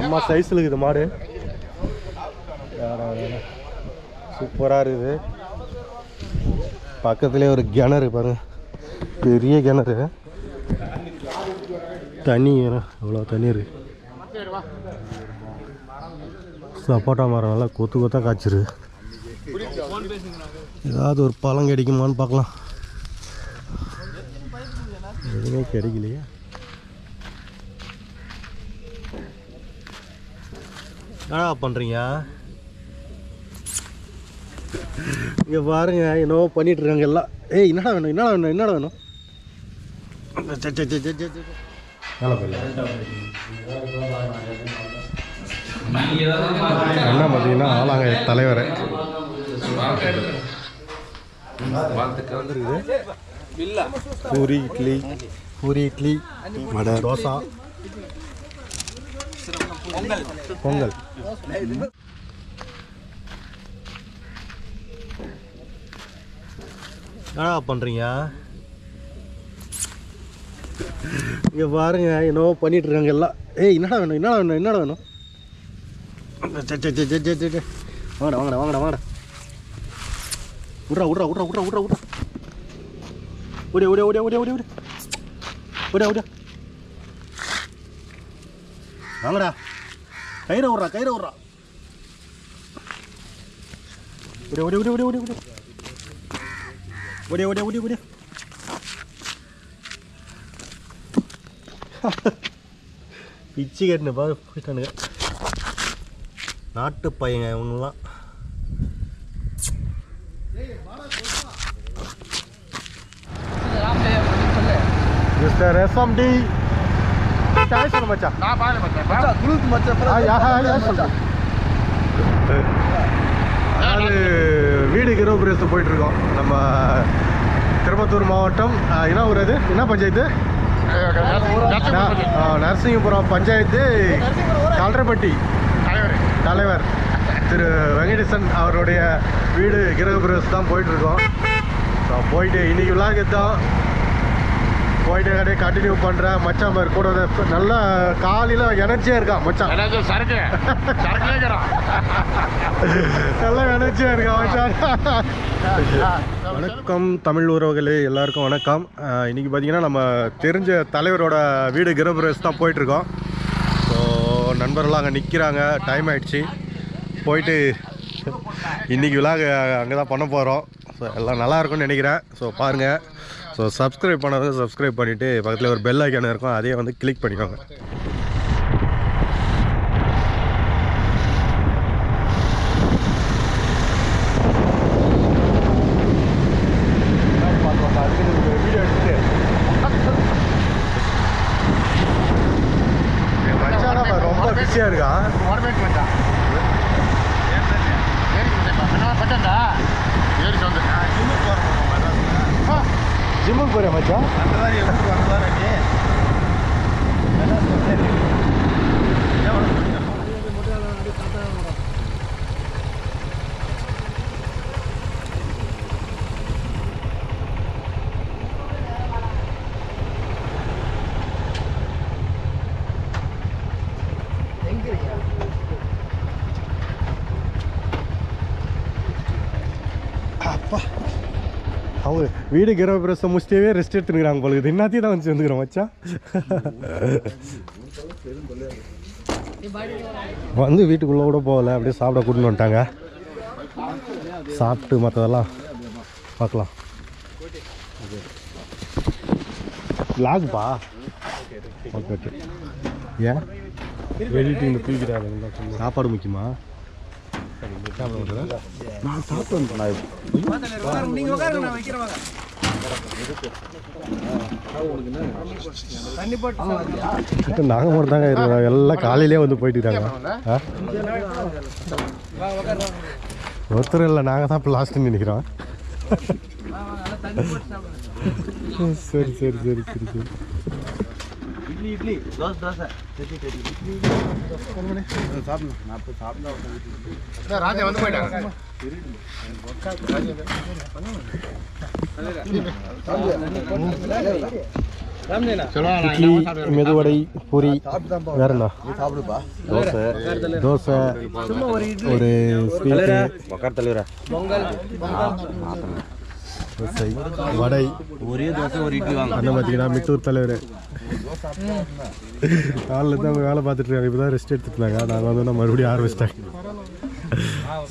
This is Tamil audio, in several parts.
அம்மா சைஸில் இருக்குது மாடு. சூப்பராக இருக்குது. பக்கத்துலேயே ஒரு கிணறு பாருங்க. பெரிய கிணறு. தண்ணி அவ்வளோ தண்ணி இருக்கு. சப்போட்டா மரம் நல்லா கொத்து கொத்தா காய்ச்சிரு ஏதாவது ஒரு பழம் கிடைக்குமான்னு பார்க்கலாம். எதுவுமே கிடைக்கலையே. என்னடா பண்ணுறீங்க இங்கே பாருங்க என்னவோ பண்ணிட்டு இருக்காங்க எல்லாம். ஏய் என்னடா வேணும்? என்னடா வேணும்? என்னடா வேணும். என்ன பார்த்தீங்கன்னா ஆளாங்க தலைவர். பூரி இட்லி பூரி இட்லி வடை தோசை. பொங்கல். என்னடா பண்ணுறீங்க இங்கே பாருங்க என்னவோ பண்ணிட்டு இருக்காங்க எல்லாம். ஏய் என்னடா வேணும்? என்னடா வேணும்? என்னடா வேணும்? சே, சே, சே, சே, வாங்கடா வாங்கடா வாங்கடா வாங்கடா. விட்றா விட்றா விட்றா விட்றா விட்றா விட்றா ஓடியா ஓடியா ஓடியா ஓடியா ஓடியா ஓடியா. ஓடியா ஓடியா. வாங்கடா. கயிறை விட்றா கயிறை விட்றா ஓடியா ஓடியா ஓடியா ஓடியா ஓடியா ஓடியா ஓடியா ஓடியா ஓடியா பிச்சு கட்டின பாரு போயிட்டானுங்க நாட்டு பையங்க இவங்கெல்லாம் மிஸ்டர் மச்சான் ஐஸ் பண்ணு மச்சான்? நான் பாரு வீடு கிரோ பிரேஸ் போயிட்டு இருக்கோம் நம்ம திருப்பத்தூர் மாவட்டம் என்ன ஊர் அது? என்ன பஞ்சாயத்து? நரசிங்கபுரம். பஞ்சாயத்து கல்றப்பட்டி தலைவர். திரு வெங்கடேசன் அவருடைய வீடு கிரகபிரவேசம் தான் போயிட்டுருக்கோம். போயிட்டு இன்றைக்கி விழாக்கு தான் போயிட்டு அப்படியே கண்டினியூ பண்ணுறேன் மச்சான் மாதிரி கூட நல்லா காலையில் எனர்ஜியாக இருக்கான் மச்சான்? சரக்கு சரக்கு கேட்கறான் நல்லா எனர்ஜியாக இருக்கான் மச்சான்? வணக்கம் தமிழ் உறவுகளே எல்லாருக்கும் வணக்கம். அஹ் இன்னைக்கு பார்த்தீங்கன்னா நம்ம தெரிஞ்ச தலைவரோட வீடு கிரகப்பிரவேசம் தான் போயிட்டுருக்கோம். ஸோ நண்பர்கள்லாம் அங்கே நிற்கிறாங்க டைம் ஆயிடுச்சு. போயிட்டு இன்னைக்கு விழாக அங்கே தான் பண்ண போகிறோம் ஸோ எல்லாம் நல்லா இருக்கும்னு நினைக்கிறேன். ஸோ பாருங்கள் ஸோ சப்ஸ்கிரைப் பண்ணாத சப்ஸ்கிரைப் பண்ணிவிட்டு பக்கத்தில் ஒரு பெல் ஐக்கான இருக்கும் அதையே வந்து கிளிக் பண்ணிக்கோங்க என் ரொம்ப பிஸியாக இருக்கான் வரவேற்று வந்தான் ஏறி வந்து ஜிம்முக்கு போகிறேன் மச்சான் அந்த மாதிரி எவ்வளோ அந்த மாதிரி வீடு கிரகப்பிரசம் முடிச்சிட்டே ரெஸ்ட் எடுத்துக்கிறாங்க போல இது என்னத்தையும் தான் வந்து சேர்ந்துக்கிறோம் மச்சான் வந்து வீட்டுக்குள்ளே கூட போகல அப்படியே சாப்பிட கூட்டின்னு வந்துட்டாங்க. சாப்பிட்டு மற்றதெல்லாம் பார்க்கலாம். லாக்பா ஓகே ஓகே ஏன்? எடிட்டிங் தூக்கிறாங்க சாப்பாடு முக்கியமா? நான் சாப்பிட்டு வந்தேன் நாங்கள் மட்டும் தாங்க இருக்கிறோம். எல்லாம் காலையிலே வந்து போயிட்டு இருக்காங்க. ஆ? ஒருத்தர் இல்லை நாங்கள் தான் இப்போ லாஸ்ட்டு நினைக்கிறோம். சரி சரி சரி சரி சரி. இட்லி இட்லி. தோசை தோசை. சரி சரி சாப்பிடணும் நான் இப்போ சாப்பிட்டா ராஜா வந்து போயிட்டாங்க. மெதுவடை பூரி. வேறண்ணா சாப்பிடுப்பா. தோசை. தோசை. ஒரு ஸ்வீட்டு. தலைவரா. தோசை வடை. ஒரே தோசை ஒரு இட்லி வாங்க. அண்ணன் பார்த்தீங்கன்னா மிட்டூர் தலைவர். காலில் தான் அவங்க வேலை பார்த்துட்டு இருக்காங்க. இப்போ தான் ரெஸ்ட் எடுத்துட்டு இருந்தாங்க நாங்கள் வந்து மறுபடியும் ஆரம்பிச்சிட்டாங்க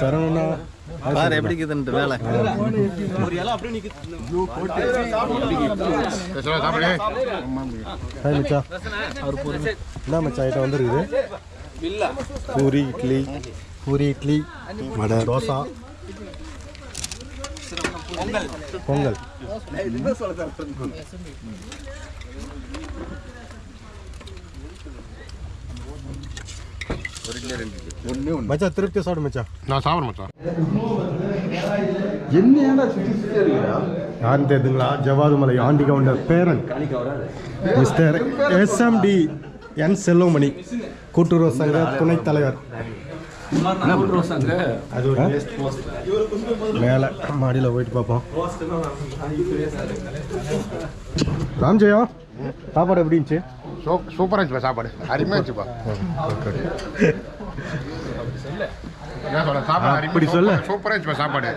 சரவணா பாரு எப்படி இருக்குதுன்ட்டு வேலை. ஹாய் மச்சா என்ன மச்சா ஐட்டம் வந்துருக்குது? பூரி இட்லி. பூரி இட்லி. வடை. தோசை. பொங்கல். மச்சா திருப்தி சாப்பிடு மச்சா நான் சாப்பிட மாட்டேன் யாருன்னு தெரியுதுங்களா? ஜவாது மலை ஆண்டி கவுண்டர் பேரன். மிஸ்டர் எஸ்எம்டி என் செல்வமணி கூட்டுறவு சங்க துணைத் தலைவர். மேலே மாடியில் போயிட்டு பார்ப்போம். ராம்ஜெயா சாப்பாடு எப்படி இருந்துச்சு? சூப் சூப்பராக இருந்துச்சுப்பா சாப்பாடு. அருமையாக இருந்துச்சுப்பா. அப்படி சொல்லு. சூப்பராக இருந்துச்சுப்பா சாப்பாடு.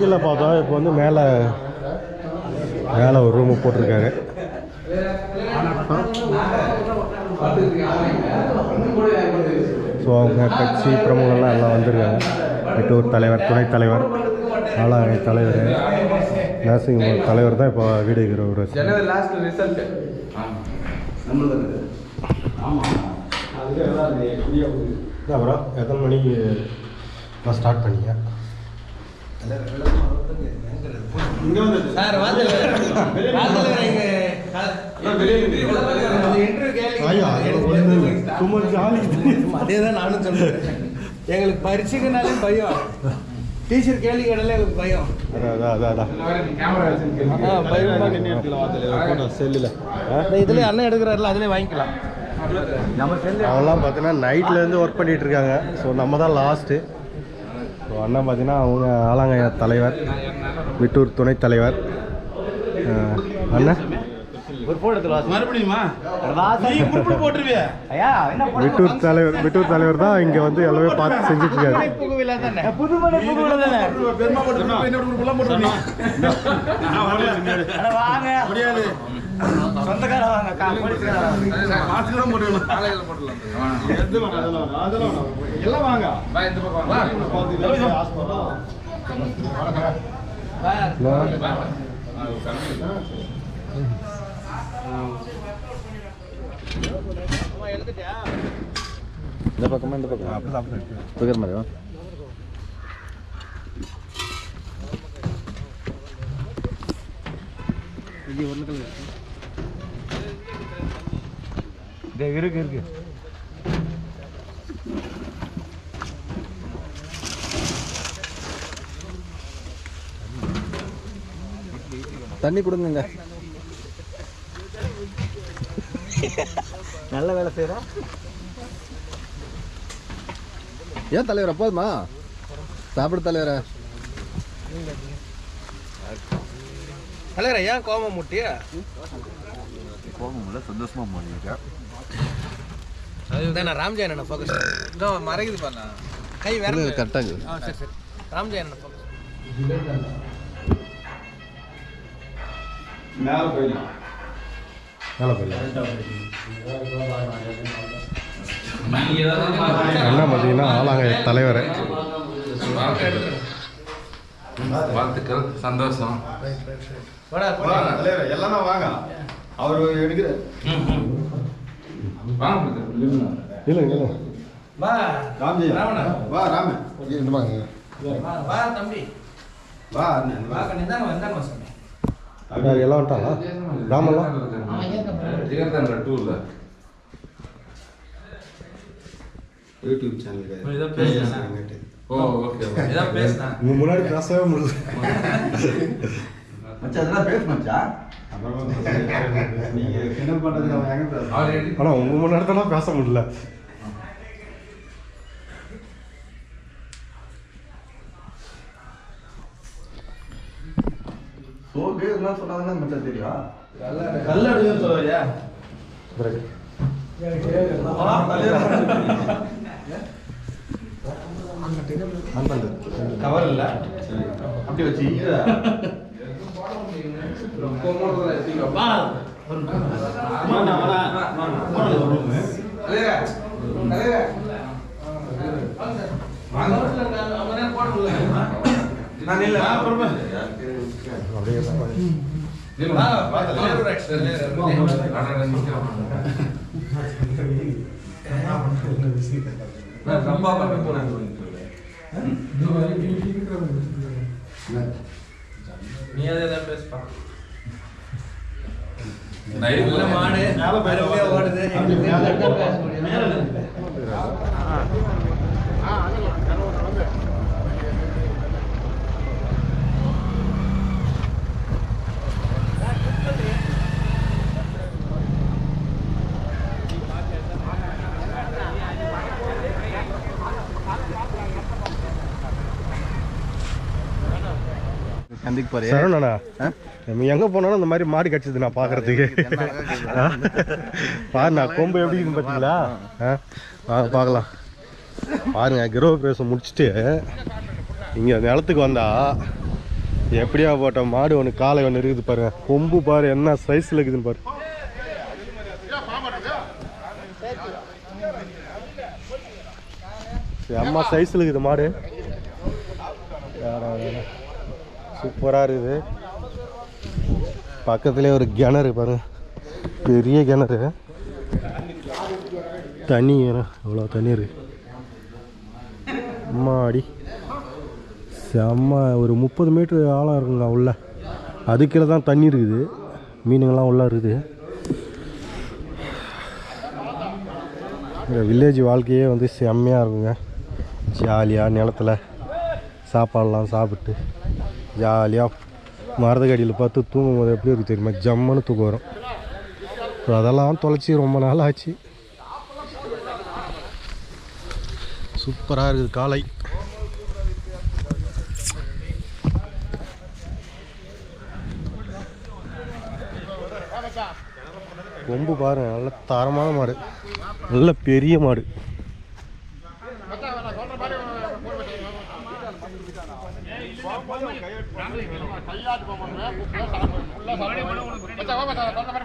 கீழே பார்த்தா இப்போ வந்து மேலே மேலே ஒரு ரூமு போட்டிருக்காரு. ஸோ அவங்க கட்சி பிரமுகர்லாம் எல்லாம் வந்திருக்காங்க. எட்டூர் தலைவர் துணைத் தலைவர் ஆளாங்கை தலைவர் நர்சிங் ஹோம் தலைவர் தான் இப்போ வீடு இருக்கிறவர் அப்புறம் எத்தனை மணிக்கு ஸ்டார்ட் பண்ணீங்க? சும்மா ஜாலி அதே தான் நானும் சொல்றேன் எங்களுக்கு பரிசுக்குனாலே பயம் டீச்சர் கேள்வி கேட்டாலே எங்களுக்கு பயம் அதான் அதான் அதான் இதுல அண்ணன் எடுக்கிறாருல அதுலயே வாங்கிக்கலாம் அவங்களாம் பார்த்தீங்கன்னா நைட்லேருந்து ஒர்க் பண்ணிட்டு இருக்காங்க ஸோ நம்ம தான் லாஸ்ட்டு ஸோ அண்ணன் பார்த்தீங்கன்னா அவங்க ஆலாங்கையா தலைவர் விட்டூர் துணைத் தலைவர் அண்ணன் அஹ், அண்ணன் விட்டூர் தலைவர் விட்டூர் தலைவர் தான் இங்கே வந்து எல்லாமே பார்த்து செஞ்சுட்டு இருக்காரு. புகுவில தானே? புதுமனை புகுவில தானே? அட வாங்க. சொந்தக்கார வாங்க கா இந்த பக்கமா இந்த பக்கம் இருக்கிற மாதிரி வா. இருக்கு இருக்கு. தண்ணி கொடுங்க. நல்ல வேலை செய்யறா ஏன் தலைவரா போதுமா சாப்பிடு தலைவரா. தலைவரா ஏன் கோபம் முட்டியா? கோபம் சந்தோஷமா போனீங்க நான் ராம்ஜெயன் அண்ணன் ஃபோக்கஸ் இதோ மறைக்குது பண்ண கை வேற கரெக்டாக ஆ சரி சரி. ராம்ஜெயன் அண்ணன் ஃபோக்கஸ் மேலே போயிடலாம் அண்ணன் பார்த்தீங்கன்னா ஆலாங்க தலைவர். வாழ்த்துக்கள் சந்தோஷம். வாடா எல்லாமே வாங்க. அவர் எடுக்கிற வாங்க? இல்லைங்க இல்லை வா. ராம்ஜி. வா ராம. வா வா தம்பி. வா வா. கண்ணிதான் வந்தாங்க சாமி யார் எல்லாம்? வந்துட்டாங்களா ராமெல்லாம் ஜெகர்தண்டா டூர்ல யூடியூப் சேனலுக்கு இதான் பேசுனேன். ஓ ஓகே இதான் பேசுனேன் உங்க முன்னாடி பேசவே முடியல. நீங்க என்ன பண்றது அவன் எங்க? ஆல்ரெடி ஆனால் உங்க முன்னாடி தான் பேச முடியல. எடுக்கணும்னு சொன்னாதானே மச்சான் தெரியும்? கல் எடுக்குன்னு சொல்லுவியா பிறகு. கவர் இல்ல அப்படி வச்சு நான் இல்ல அப்படியே நீ அதே பேசுப்பா. நல்ல மாடு அருமையா ஓடுது. எங்களுக்கு பேச முடியும் சந்திக்கு போறியா? சரவணா நம்ம எங்கே போனாலும் இந்த மாதிரி மாடு கிடச்சிது நான் பார்க்கறதுக்கு பாருண்ணா கொம்பு எப்படி இருக்குன்னு பார்த்தீங்களா வாங்க பார்க்கலாம் பாருங்க கிரோ பிரவேசம் முடிச்சுட்டு இங்கே நிலத்துக்கு வந்தா எப்படியா போட்ட மாடு ஒன்று காலை ஒன்று இருக்குது பாருங்க. கொம்பு பாரு என்ன சைஸில் இருக்குதுன்னு பாரு. அம்மா சைஸில் இருக்குது மாடு. சூப்பராக இருக்குது. பக்கத்துலேயே ஒரு கிணறு பாருங்க பெரிய கிணறு. தண்ணி அவ்வளோ தண்ணி இருக்கு. அம்மாடி செம்ம ஒரு முப்பது மீட்ரு ஆழம் இருக்குங்க உள்ள. அதுக்கீழே தான் தண்ணி இருக்குது. மீனுங்கள்லாம் உள்ள இருக்குது. இந்த வில்லேஜ் வாழ்க்கையே வந்து செம்மையாக இருக்குங்க. ஜாலியாக நிலத்துல சாப்பாடெல்லாம் சாப்பிட்டு. ஜாலியாக மரதக்கடியில் பார்த்து தூங்கும் போது எப்படி இருக்கு தெரியுமா? ஜம்முன்னு தூக்கம் வரும். அதெல்லாம் தொலைச்சி ரொம்ப நாள் ஆச்சு. சூப்பராக இருக்குது காலை. கொம்பு பாருங்க நல்ல தரமான மாடு. நல்ல பெரிய மாடு. பாத்து போறேன் ஃபுல்லா சரணி போடு உங்களுக்கு பிரேடி வா வா வா